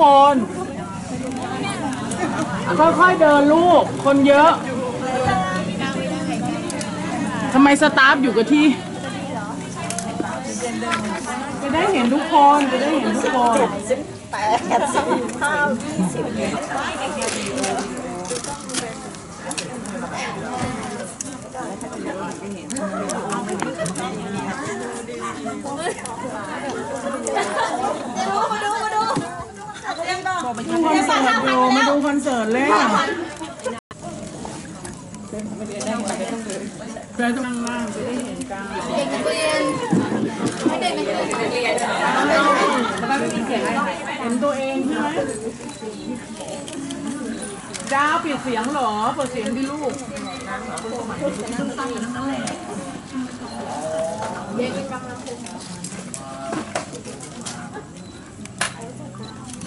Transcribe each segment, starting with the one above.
คน ค่อยๆเดินลูก คนเยอะ ทำไมสตาฟอยู่กับที่ จะได้เห็นทุกคน จะได้เห็นทุกคนแปดสิบห้ายี่สิบ ดูคอนเสิร์ตอยู่มาดูคอนเสิร์ตเล่นเพื่อนต้องนั่งล่างจะได้เห็นกันเห็นตัวเองใช่ไหมดาวปิดเสียงหรอเปิดเสียงดิลูกด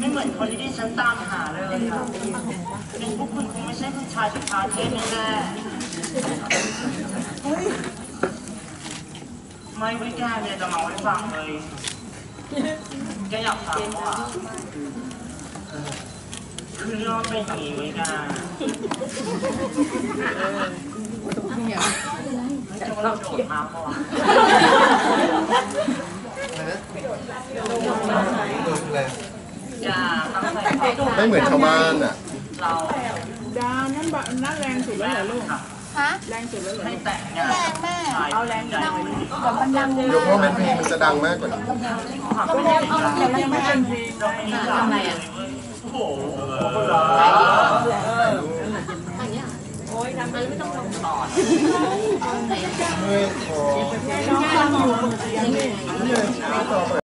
ไม่เหมือนคนที่ฉันตามหาเลยค่ะเป็นพวกคุณคงไม่ใช่ผู้ชายจากพาเทศแน่ไม่ไม่แกเนี่ยจะมาให้ฟังเลยแกอยากฟังว่าคือเรื่องเป็นอย่างนี้ไว้ยแกไม่จะว่าเราโดดมากกว่า อย่าตั้งใจฟังไม่เหมือนชาวบ้านอะ เราดาวนั่นบะนั่นแรงสุดแล้วเหรอลูก ฮะแรงสุดแล้วเหรอให้แต่งงานแรงแม่ชายเอาแรงใจดังกับมันยังเดี๋ยวเพราะมันเพลงมันจะดังมากกว่านี้ก็แรงเอาเดี๋ยวยังแม่ไม่เป็นเพลงเราไม่ทำอะไรอะโอ้โหเมื่อยคอน้องฟังอยู่เปิดเสียงดิเนี่ยต่อไป